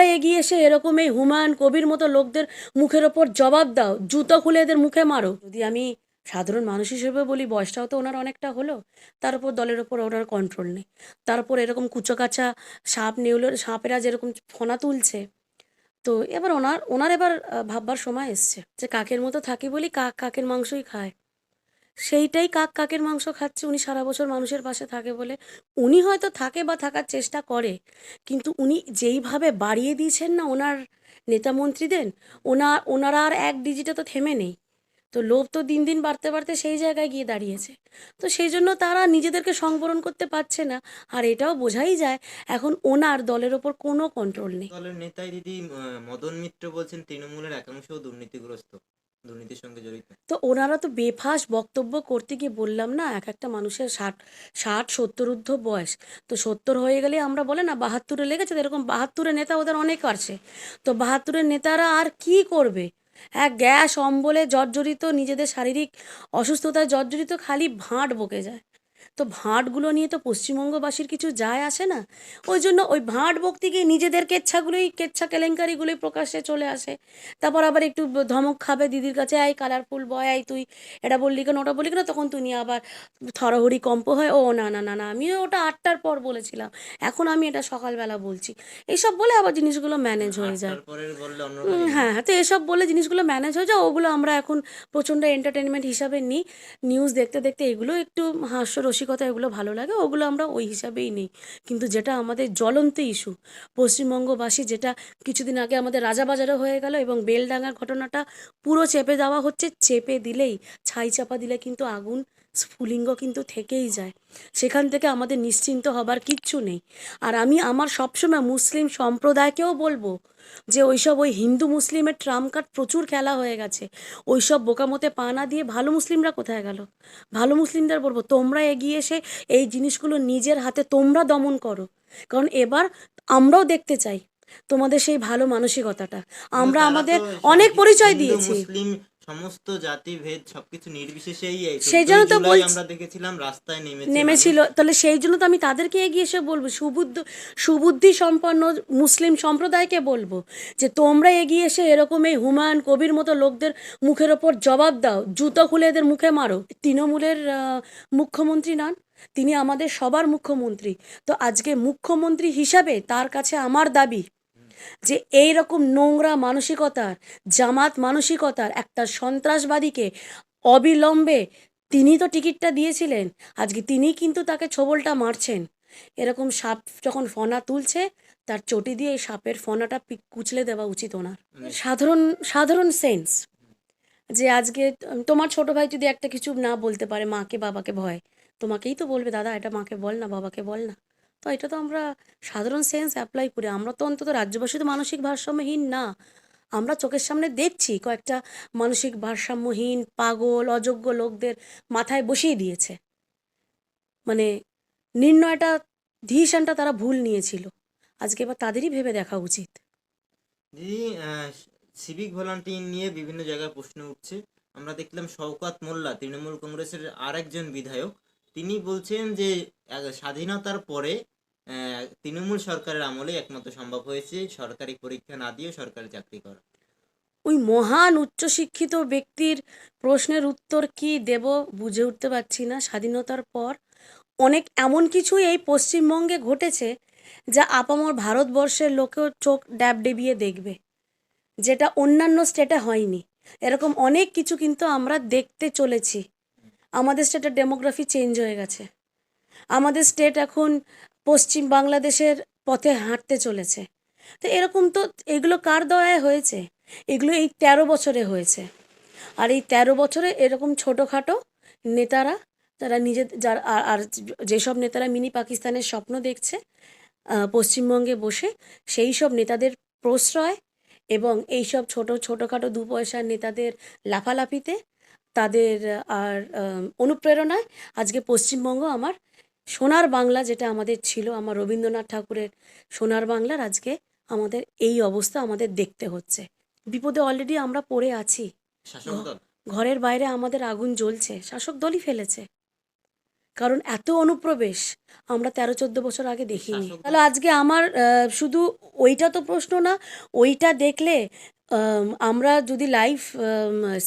তোমরা এগিয়ে এসে এরকম এই হুমায়ুন কবির মতো লোকদের মুখের ওপর জবাব দাও, জুতো খুলে এদের মুখে মারো। যদি আমি সাধারণ মানুষ হিসেবে বলি, বয়সটাও তো ওনার অনেকটা হলো, তার উপর দলের ওপর ওনার কন্ট্রোল নেই। তারপর এরকম কুচোকাচা সাপ নেউলের সাপেরা যেরকম ফোনা তুলছে। তো এবার ওনার ওনার এবার ভাববার সময় এসছে যে কাকের মতো থাকি বলি, কাক কাকের মাংসই খায়। সেইটাই কাক কাকের মাংস খাচ্ছে, উনি সারা বছর মানুষের পাশে থাকে বলে। উনি হয়তো থাকে বা থাকার চেষ্টা করে, কিন্তু উনি যেইভাবে বাড়িয়ে দিয়েছেন না ওনার নেতা মন্ত্রীদের ওনার ওনারা আর এক ডিজিটে তো থেমে নেই। তো লোভ তো দিন দিন বাড়তে বাড়তে সেই জায়গায় গিয়ে দাঁড়িয়েছে। তো সেই জন্য তারা নিজেদেরকে সংবরণ করতে পারছে না, আর এটাও বোঝাই যায়, এখন ওনার দলের ওপর কোনো কন্ট্রোল নেই। দলের নেতাই দিদি মদন মিত্র বলছেন, তৃণমূলের একাংশও দুর্নীতিগ্রস্ত। দুর্নীতির সঙ্গে জড়িত। তো ওনারা তো বেফাস বক্তব্য করতে গিয়ে বললাম না, এক একটা মানুষের ষাট ষাট, সত্তর ঊর্ধ্ব বয়স। তো সত্তর হয়ে গেলে আমরা বলে না, বাহাত্তরে লেগেছে, তো এরকম বাহাত্তরের নেতা ওদের অনেক আছে। তো বাহাত্তরের নেতারা আর কি করবে? এক গ্যাস, অম্বলে জর্জরিত, নিজেদের শারীরিক অসুস্থতায় জর্জরিত, খালি ভাঁট বকে যায়। তো ভাঁটগুলো নিয়ে তো পশ্চিমবঙ্গবাসীর কিছু যায় আসে না। ওই জন্য ওই ভাঁট বকতে গিয়ে নিজেদের কেচ্ছাগুলোই কেচ্ছা কেলেঙ্কারিগুলোই প্রকাশ্যে চলে আসে। তারপর আবার একটু ধমক খাবে দিদির কাছে আই কালারফুল বয় আই তুই এটা বললি কেন ওটা বললি কেন? তখন তুই নিয়ে আবার থরহরি কম্প হয় ও না না না না আমি ওটা আটটার পর বলেছিলাম এখন আমি এটা সকালবেলা বলছি। এইসব বলে আবার জিনিসগুলো ম্যানেজ হয়ে যায়। হ্যাঁ হ্যাঁ তো এসব বলে জিনিসগুলো ম্যানেজ হয়ে যায় ওগুলো আমরা এখন প্রচণ্ড এন্টারটেনমেন্ট হিসাবে নিই। নিউজ দেখতে দেখতে এগুলো একটু হাস্য রসিকতা এগুলো ভালো লাগে, ওগুলো আমরা ওই হিসাবেই নিই। কিন্তু যেটা আমাদের জ্বলন্ত ইস্যু পশ্চিমবঙ্গবাসী যেটা কিছুদিন আগে আমাদের রাজাবাজারও হয়ে গেল এবং বেলডাঙ্গার ঘটনাটা পুরো চেপে দেওয়া হচ্ছে, চেপে দিলেই, ছাই চাপা দিলে কিন্তু আগুন স্ফুলিঙ্গ কিন্তু থেকেই যায়। সেখান থেকে আমাদের নিশ্চিন্ত হবার কিচ্ছু নেই। আর আমি আমার সবসময় মুসলিম সম্প্রদায়কেও বলব যে ওইসব ওই হিন্দু মুসলিমের ট্রাম্প কার্ড প্রচুর খেলা হয়ে গেছে। ওইসব বোকামতে পা না দিয়ে ভালো মুসলিমরা কোথায় গেল? ভালো মুসলিমদের বলব তোমরা এগিয়ে এসে এই জিনিসগুলো নিজের হাতে তোমরা দমন করো। কারণ এবার আমরাও দেখতে চাই তোমাদের সেই ভালো মানসিকতাটা। আমরা আমাদের অনেক পরিচয় দিয়েছি। মুসলিম সমস্ত জাতি ভেদ সবকিছু নির্বিশেষেই সেই জন্য তো আমরা দেখেছিলাম রাস্তায় নেমেছে নেমেছিল। তাহলে সেই জন্য তো আমি তাদেরকে এগিয়ে এসে বলব সুবুদ্ধ সুবুদ্ধি সম্পন্ন মুসলিম সম্প্রদায়কে বলব যে তোমরা এগিয়ে এসে এরকম এই হুমায়ুন কবির মতো লোকদের মুখের ওপর জবাব দাও। জুতো খুলে এদের মুখে মারো। তৃণমূলের মুখ্যমন্ত্রী নন তিনি আমাদের সবার মুখ্যমন্ত্রী। তো আজকে মুখ্যমন্ত্রী হিসাবে তার কাছে আমার দাবি যে এই রকম নোংরা মানসিকতার জামাত মানসিকতার একটা সন্ত্রাসবাদীকে অবিলম্বে তিনি তো টিকিটটা দিয়েছিলেন আজকে তিনি কিন্তু তাকে ছোবলটা মারছেন। এরকম সাপ যখন ফনা তুলছে তার চটি দিয়ে এই সাপের ফনাটা কুচলে দেওয়া উচিত ওনার। সাধারণ সাধারণ সেন্স যে আজকে তোমার ছোট ভাই যদি একটা কিছু না বলতে পারে মাকে বাবাকে ভয় তোমাকেই তো বলবে দাদা এটা মাকে বল না বাবাকে বল না। তো এটা তো আমরা সাধারণ সেন্স অ্যাপ্লাই করি। আমরা তো অন্তত রাজ্যবাসী তো মানসিক ভারসাম্যহীন না। আমরা চোখের সামনে দেখছি কয়েকটা মানসিক ভারসাম্যহীন, পাগল, অযোগ্য লোকদের মাথায় বসিয়ে দিয়েছে। মানে নির্ণয়টা ডিসিশনটা তারা ভুল নিয়েছিল। আজকে এবার তাদেরই ভেবে দেখা উচিত। দিদি সিভিক ভলান্টিয়ার নিয়ে বিভিন্ন জায়গায় প্রশ্ন উঠছে। আমরা দেখলাম শওকাত মোল্লা, তৃণমূল কংগ্রেসের আরেকজন বিধায়ক। তিনি বলছেন যে স্বাধীনতার পরে তৃণমূল সরকারের আমলে একমাত্র সম্ভব হয়েছে সরকারি পরীক্ষা না দিয়ে সরকারি চাকরি করা। ওই মহান উচ্চশিক্ষিত ব্যক্তির প্রশ্নের উত্তর কি দেব বুঝে উঠতে পারছি না। স্বাধীনতার পর অনেক এমন কিছুই এই পশ্চিমবঙ্গে ঘটেছে যা আপামর ভারতবর্ষের লোকেও চোখ ড্যাব ডেবিয়ে দেখবে, যেটা অন্যান্য স্টেটে হয়নি। এরকম অনেক কিছু কিন্তু আমরা দেখতে চলেছি। আমাদের স্টেটের ডেমোগ্রাফি চেঞ্জ হয়ে গেছে। আমাদের স্টেট এখন পশ্চিম বাংলাদেশের পথে হাঁটতে চলেছে। তো এরকম তো, এগুলো কার দয়ায় হয়েছে? এগুলো এই তেরো বছরে হয়েছে। আর এই তেরো বছরে এরকম ছোটোখাটো নেতারা, তারা নিজে যার, আর- যেসব নেতারা মিনি পাকিস্তানের স্বপ্ন দেখছে পশ্চিমবঙ্গে বসে, সেই সব নেতাদের প্রশ্রয় এবং এই সব ছোট, ছোটোখাটো দু পয়সার নেতাদের লাফালাফিতে তাদের আর অনুপ্রেরণায় আজকে পশ্চিমবঙ্গ আমার সোনার বাংলা যেটা আমাদের ছিল আমার রবীন্দ্রনাথ ঠাকুরের সোনার বাংলার আজকে আমাদের এই অবস্থা আমাদের দেখতে হচ্ছে। বিপদে অলরেডি আমরা পড়ে আছি। ঘরের বাইরে আমাদের আগুন জ্বলছে শাসক দলই ফেলেছে। কারণ এত অনুপ্রবেশ আমরা তেরো চোদ্দ বছর আগে দেখিনি। তাহলে আজকে আমার শুধু ওইটা তো প্রশ্ন না ওইটা দেখলে আমরা যদি লাইভ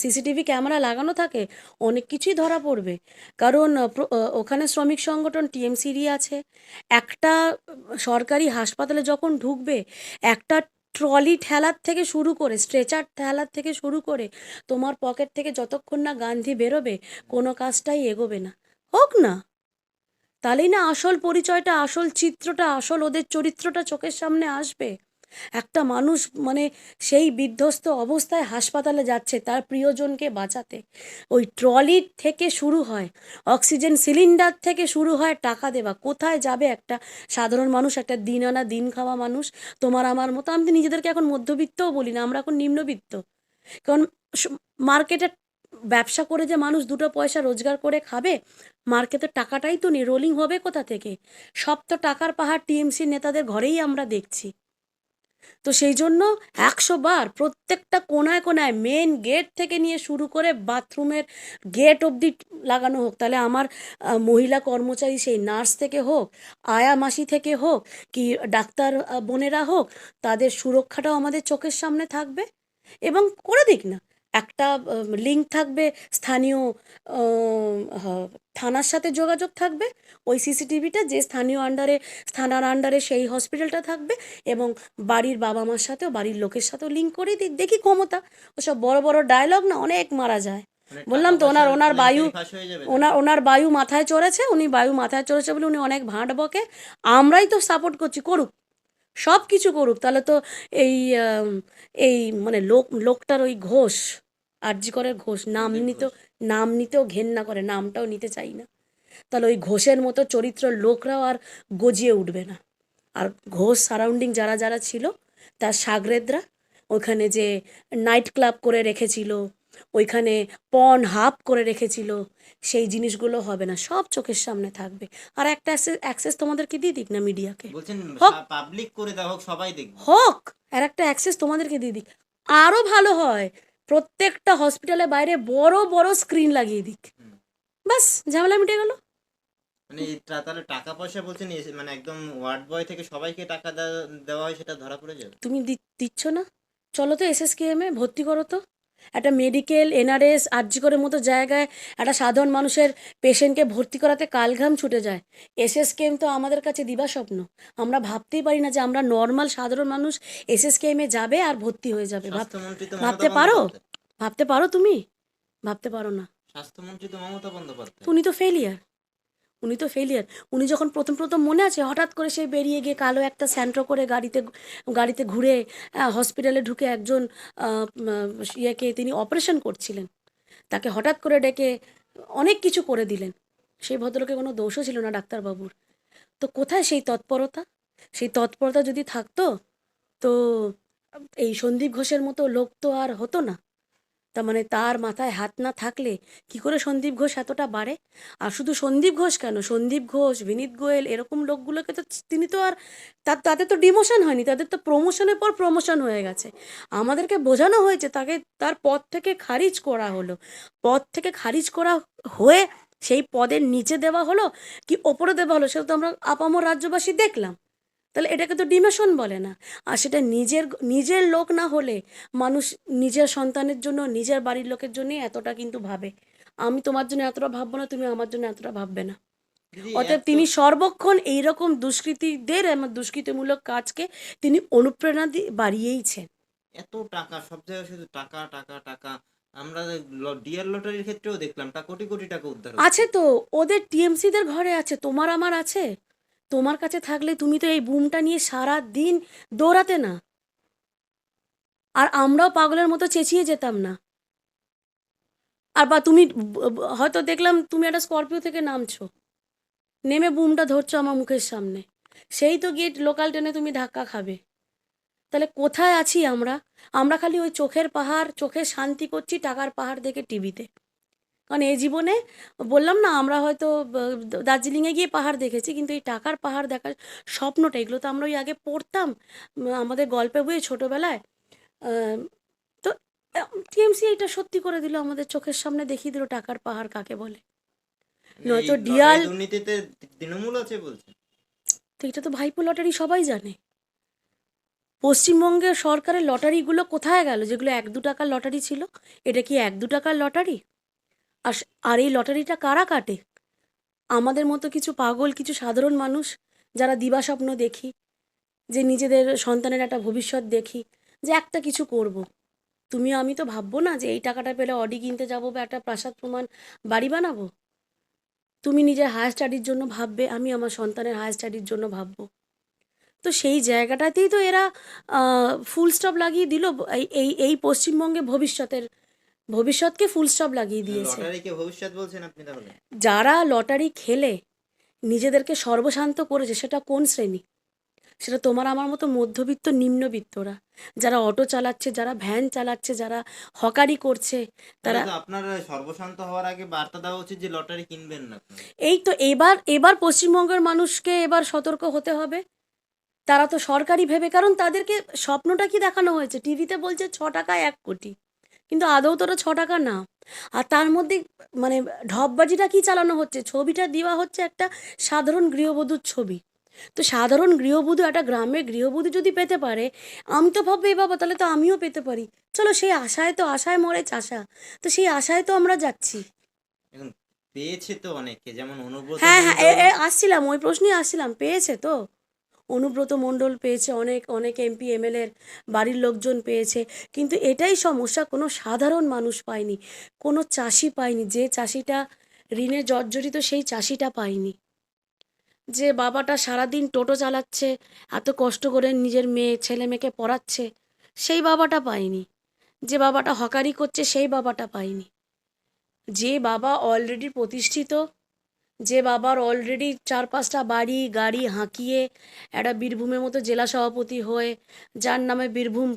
সিসিটিভি ক্যামেরা লাগানো থাকে, অনেক কিছুই ধরা পড়বে। কারণ ওখানে শ্রমিক সংগঠন টিএমসিডি আছে। একটা সরকারি হাসপাতালে যখন ঢুকবে, একটা ট্রলি ঠেলার থেকে শুরু করে স্ট্রেচার ঠেলার থেকে শুরু করে, তোমার পকেট থেকে যতক্ষণ না গান্ধী বেরোবে, কোনো কাজটাই এগোবে না। হোক না। তাহলেই না আসল পরিচয়টা, আসল চিত্রটা, আসল ওদের চরিত্রটা চোখের সামনে আসবে। একটা মানুষ মানে সেই বিধ্বস্ত অবস্থায় হাসপাতালে যাচ্ছে তার প্রিয়জনকে বাঁচাতে। ওই ট্রলির থেকে শুরু হয়, অক্সিজেন সিলিন্ডার থেকে শুরু হয় টাকা দেওয়া। কোথায় যাবে একটা সাধারণ মানুষ, একটা দিন আনা দিন খাওয়া মানুষ? তোমার আমার মতো, আমি নিজেদেরকে এখন মধ্যবিত্তও বলি না, আমরা এখন নিম্নবিত্ত। কারণ মার্কেটে ব্যবসা করে যে মানুষ দুটো পয়সা রোজগার করে খাবে মার্কেটের টাকাটাই তো নেই, রোলিং হবে কোথা থেকে? সব তো টাকার পাহাড় টিএমসি নেতাদের ঘরেই আমরা দেখছি। তো সেই জন্য একশো বার প্রত্যেকটা কোনায় কোনায় মেন গেট থেকে নিয়ে শুরু করে বাথরুমের গেট অবধি লাগানো হোক, তাহলে আমার মহিলা কর্মচারী, সেই নার্স থেকে হোক, আয়া মাসি থেকে হোক, কি ডাক্তার বোনেরা হোক, তাদের সুরক্ষাটাও আমাদের চোখের সামনে থাকবে এবং করে দিক না। একটা লিঙ্ক থাকবে স্থানীয় থানার সাথে যোগাযোগ থাকবে ওই সিসিটিভিটা যে স্থানীয় আন্ডারে থানার আন্ডারে সেই হসপিটালটা থাকবে এবং বাড়ির বাবা মার সাথেও বাড়ির লোকের সাথেও লিঙ্ক করে দিই দেখি ক্ষমতা। ওসব বড় বড় ডায়লগ না অনেক মারা যায়। বললাম তো ওনার ওনার বায়ু? ওনার ওনার বায়ু মাথায় চড়েছে উনি বায়ু মাথায় চড়েছে বলে উনি অনেক ভাঁট বকে। আমরাই তো সাপোর্ট করছি করুক। সব কিছু করুক তাহলে তো এই এই মানে লোক লোকটার ওই ঘোষ আরজি করে ঘোষ নাম নিতেও নাম নিতেও ঘেন্না করে নামটাও নিতে চাই না। তাহলে ওই ঘোষের মতো চরিত্র লোকরাও আর গজিয়ে উঠবে না। আর ঘোষ সারাউন্ডিং যারা যারা ছিল তার সাগরেদরা ওখানে যে নাইট ক্লাব করে রেখেছিল ওইখানে পন হাফ করে রেখেছিল সেই জিনিসগুলো হবে না সব চোখের সামনে থাকবে। আর একটা অ্যাক্সেস তোমাদেরকে দিয়ে দিক না মিডিয়াকে? হোক। পাবলিক করে হোক সবাই দেখবে। হোক। আর একটা অ্যাক্সেস তোমাদেরকে দিয়ে দিক। আরও ভালো হয়। প্রত্যেকটা হসপিটালের বাইরে বড় বড় স্ক্রিন লাগিয়ে দিক। বাস ঝামেলা মিটে গেল। মানে তাহলে টাকা পয়সা বলছেন মানে একদম ওয়ার্ড বয় থেকে সবাইকে টাকা দেওয়া- হয় সেটা ধরা পড়ে যাবে? তুমি দিচ্ছ না? চলো তো এসএসকেএমে ভর্তি করো তো। একটা মেডিকেল এনআরএস আরজিকরের মতো জায়গায় একটা সাধারণ মানুষের পেশেন্টকে ভর্তি করাতে কালঘাম ছুটে যায়। এস এস এসএসকেএম তো আমাদের কাছে দিবা স্বপ্ন। আমরা ভাবতেই পারি না যে আমরা নর্মাল সাধারণ মানুষ এস এস এসএসকেএমে যাবে আর ভর্তি হয়ে যাবে। ভাবতে পারো? ভাবতে পারো তুমি? ভাবতে পারো না। স্বাস্থ্যমন্ত্রী তো মমতা বন্দ্যোপাধ্যায়। উনি তো ফেলিয়ার উনি তো ফেলিয়ার উনি যখন প্রথম প্রথম মনে আছে, হঠাৎ করে সে বেরিয়ে গিয়ে কালো একটা স্যান্ট্রো করে গাড়িতে গাড়িতে ঘুরে হসপিটালে ঢুকে একজন ইয়েকে তিনি অপারেশন করছিলেন। তাকে হঠাৎ করে ডেকে অনেক কিছু করে দিলেন। সেই ভদ্রলোকে কোনো দোষও ছিল না ডাক্তারবাবুর। তো কোথায় সেই তৎপরতা? সেই তৎপরতা যদি থাকতো, তো এই সন্দীপ ঘোষের মতো লোক তো আর হতো না। তার মানে তার মাথায় হাত না থাকলে কি করে সন্দীপ ঘোষ এতটা বাড়ে? আর শুধু সন্দীপ ঘোষ কেন? সন্দীপ ঘোষ, বিনীত গোয়েল এরকম লোকগুলোকে তো তিনি তো আর তার তাদের তো ডিমোশন হয়নি, তাদের তো প্রমোশনের পর প্রমোশন হয়ে গেছে। আমাদেরকে বোঝানো হয়েছে তাকে, তার পদ থেকে খারিজ করা হলো। পদ থেকে খারিজ করা হয়ে সেই পদের নিচে দেওয়া হলো কি ওপরে দেওয়া হলো সেটা তো আমরা আপামর রাজ্যবাসী দেখলাম। তাহলে এটাকে তো ডিমেশন বলে না। আর সেটা নিজের নিজের লোক না হলে মানুষ নিজের সন্তানের জন্য নিজের বাড়ির লোকের জন্যই এতটা কিন্তু ভাবে। আমি তোমার জন্য এতটা ভাববো না তুমি আমার জন্য এতটা ভাববে না। অতএব তিনি সর্বক্ষণ এইরকম দুষ্কৃতীদের আমার দুষ্কৃতিমূলক কাজকে তিনি অনুপ্রেরণা দিয়ে বাড়িয়েইছেন। এত টাকা সব জায়গায় শুধু টাকা টাকা টাকা। আমরা ডিয়ার লটারির ক্ষেত্রেও দেখলাম তা কোটি কোটি টাকা উদ্ধার আছে তো ওদের টিএমসিদের ঘরে আছে তোমার আমার আছে? তোমার কাছে থাকলে তুমি তো এই বুমটা নিয়ে সারা দিন দৌড়াতে না। আর আমরাও পাগলের মতো চেঁচিয়ে যেতাম না। আর বা তুমি হয়তো দেখলাম তুমি একটা স্করপিও থেকে নামছো। নেমে বুমটা ধরছো আমার মুখের সামনে। সেই তো গিয়ে লোকাল ট্রেনে তুমি ধাক্কা খাবে। তাহলে কোথায় আছি আমরা? আমরা খালি ওই চোখের পাহাড় চোখের শান্তি করছি, টাকার পাহাড় দেখে টিভিতে। কারণ এই জীবনে বললাম না আমরা হয়তো দার্জিলিংয়ে গিয়ে পাহাড় দেখেছি কিন্তু এই টাকার পাহাড় দেখার স্বপ্নটা এগুলো তো আমরা ওই আগে পড়তাম আমাদের গল্পে বইয়ে ছোটোবেলায়। তো টিএমসি এটা সত্যি করে দিল আমাদের চোখের সামনে দেখিয়ে দিল টাকার পাহাড় কাকে বলে। নয়তো ডিয়াল দুর্নীতিতে তৃণমূল আছে বলছে? তো এটা তো ভাইপো লটারি সবাই জানে। পশ্চিমবঙ্গের সরকারের লটারিগুলো কোথায় গেল? যেগুলো এক দু টাকার লটারি ছিল এটা কি এক দু টাকার লটারি? আর আর এই লটারিটা কারা কাটে? আমাদের মতো কিছু পাগল, কিছু সাধারণ মানুষ যারা দিবাস্বপ্ন দেখি, যে নিজেদের সন্তানের একটা ভবিষ্যৎ দেখি, যে একটা কিছু করব। তুমি আমি তো ভাববো না যে এই টাকাটা পেলে অডি কিনতে যাব বা একটা প্রাসাদ প্রমাণ বাড়ি বানাবো। তুমি নিজের হায়ার স্টাডির জন্য ভাববে, আমি আমার সন্তানের হায়ার স্টাডির জন্য ভাববো। তো সেই জায়গাটাতেই তো এরা ফুল স্টপ লাগিয়ে দিল, এই এই এই পশ্চিমবঙ্গে ভবিষ্যতের ভবিষ্যৎকে ফুল স্টপ লাগিয়ে দিয়েছে। লটারিকে ভবিষ্যৎ বলছেন আপনি তাহলে? যারা লটারি খেলে নিজেদেরকে সর্বশান্ত করেছে সেটা কোন শ্রেণি? সেটা তোমার আমার মতো মধ্যবিত্ত নিম্নবিত্তরা। যারা অটো চালাচ্ছে যারা ভ্যান চালাচ্ছে যারা হকারি করছে তারা তারা আপনার সর্বশান্ত হওয়ার আগে বার্তা দেওয়া উচিত যে লটারি কিনবেন না। এই তো এবার এবার পশ্চিমবঙ্গের মানুষকে এবার সতর্ক হতে হবে। তারা তো সরকারি ভেবে কারণ তাদেরকে স্বপ্নটা কি দেখানো হয়েছে? টিভিতে বলছে ছ টাকা এক কোটি। কিন্তু আদৌ তো ওটা ছ টাকা না। আর তার মধ্যে মানে ঢপবাজিটা কি চালানো হচ্ছে? ছবিটা দেওয়া হচ্ছে একটা সাধারণ গৃহবধূর ছবি। তো সাধারণ গৃহবধূ একটা গ্রামের গৃহবধূ যদি পেতে পারে আমি তো ভাববো এ বাবা তাহলে তো আমিও পেতে পারি। চলো সেই আশায় তো আশায় মরে চাষা। তো সেই আশায় তো আমরা যাচ্ছি। পেয়েছে তো অনেকে যেমন অনুব্রত হ্যাঁ হ্যাঁ আসছিলাম ওই প্রশ্নেই আসছিলাম পেয়েছে তো? অনুব্রত মণ্ডল পেয়েছে, অনেক অনেক এমপি এমএলএর বাড়ির লোকজন পেয়েছে। কিন্তু এটাই সমস্যা, কোনো সাধারণ মানুষ পায়নি, কোনো চাষি পায়নি, যে চাষিটা ঋণে জর্জরিত সেই চাষিটা পায়নি। যে বাবাটা সারাদিন টোটো চালাচ্ছে, এত কষ্ট করে নিজের মেয়ে, ছেলে মেয়েকে পড়াচ্ছে, সেই বাবাটা পায়নি। যে বাবাটা হকারি করছে, সেই বাবাটা পায়নি। যে বাবা অলরেডি প্রতিষ্ঠিত যে বাবার অলরেডি চার পাঁচটা বাড়ি, গাড়ি হাঁকিয়ে একটা বীরভূমের মতো জেলা সভাপতি হয়ে, যার নামে বীরভূম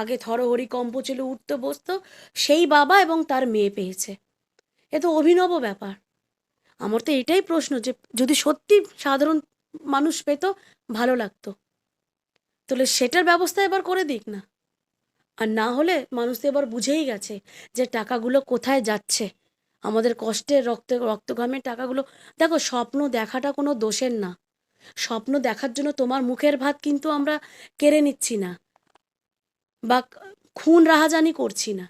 আগে থরহরি কম্প ছিল, উঠতে বসতো, সেই বাবা এবং তার মেয়ে পেয়েছে। এ তো অভিনব ব্যাপার। আমার তো এটাই প্রশ্ন যে, যদি সত্যি সাধারণ মানুষ পেত, ভালো লাগতো। তাহলে সেটার ব্যবস্থা এবার করে দিক না। আর না হলে মানুষ তো এবার বুঝেই গেছে যে, টাকাগুলো কোথায় যাচ্ছে। আমাদের কষ্টের রক্ত রক্তঘামের টাকাগুলো, দেখো স্বপ্ন দেখাটা কোনো দোষের না। স্বপ্ন দেখার জন্য তোমার মুখের ভাত কিন্তু আমরা কেড়ে নিচ্ছি না বা খুন রাহাজানি করছি না।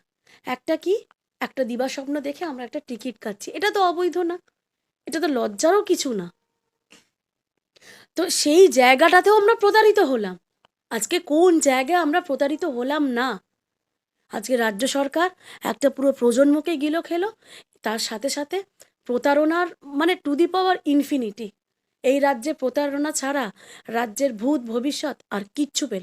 একটা কি? একটা দিবা স্বপ্ন দেখে আমরা একটা টিকিট কাটছি। এটা তো অবৈধ না। এটা তো লজ্জারও কিছু না। তো সেই জায়গাটাতেও আমরা প্রতারিত হলাম। আজকে কোন জায়গায় আমরা প্রতারিত হলাম না? আজকে রাজ্য সরকার একটা পুরো প্রজন্মকে গিলো খেলো তার সাথে সাথে প্রতারণার মানে টু দি পাওয়ার ইনফিনিটি এই রাজ্যে প্রতারণা ছাড়া রাজ্যের ভূত ভবিষ্যৎ আর কিচ্ছু পেল